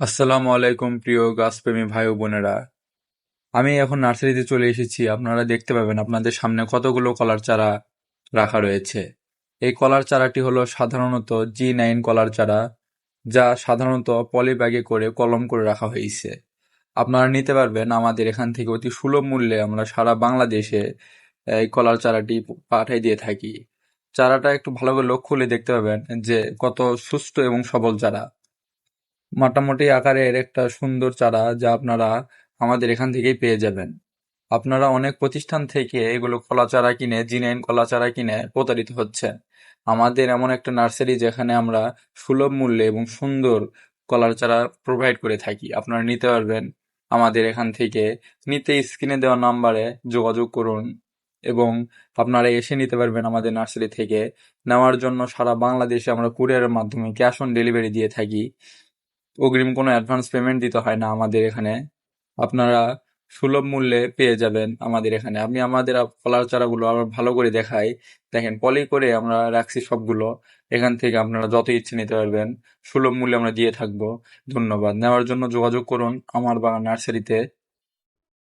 আসসালামু আলাইকুম, প্রিয় গাছপ্রেমী ভাই বোনেরা। আমি এখন নার্সারিতে চলে এসেছি। আপনারা দেখতে পাবেন আপনাদের সামনে কতগুলো কলার চারা রাখা রয়েছে। এই কলার চারাটি হলো সাধারণত জি নাইন কলার চারা, যা সাধারণত পলি ব্যাগে করে কলম করে রাখা হয়েছে। আপনারা নিতে পারবেন আমাদের এখান থেকে অতি সুলভ মূল্যে আমরা সারা বাংলাদেশে এই কলার চারাটি পাঠিয়ে দিয়ে থাকি। চারাটা একটু ভালো করে লক্ষ্য করলে দেখতে পাবেন যে কত সুস্থ এবং সবল চারা। মোটামুটি আকারের একটা সুন্দর চারা যা আপনারা আমাদের এখান থেকেই পেয়ে যাবেন। আপনারা অনেক প্রতিষ্ঠান থেকে এগুলো কলা চারা কিনে, জিনাইন কলা চারা কিনে প্রতারিত হচ্ছেন। আমাদের এমন একটা নার্সারি যেখানে আমরা সুলভ মূল্যে এবং সুন্দর কলার চারা প্রোভাইড করে থাকি। আপনারা নিতে পারবেন আমাদের এখান থেকে। নিতে স্ক্রিনে দেওয়া নাম্বারে যোগাযোগ করুন এবং আপনারা এসে নিতে পারবেন আমাদের নার্সারি থেকে। নেওয়ার জন্য সারা বাংলাদেশে আমরা কুরিয়ারের মাধ্যমে ক্যাশ অন ডেলিভারি দিয়ে থাকি। অগ্রিম কোনো অ্যাডভান্স পেমেন্ট দিতে হয় না আমাদের এখানে। আপনারা সুলভ মূল্যে পেয়ে যাবেন আমাদের এখানে। আমি আমাদের কলার চারাগুলো আবার ভালো করে দেখাই। দেখেন পলি করে আমরা রাখছি সবগুলো। এখান থেকে আপনারা যত ইচ্ছে নিতে পারবেন, সুলভ মূল্যে আমরা দিয়ে থাকব। ধন্যবাদ। নেওয়ার জন্য যোগাযোগ করুন আমার বাগান নার্সারিতে।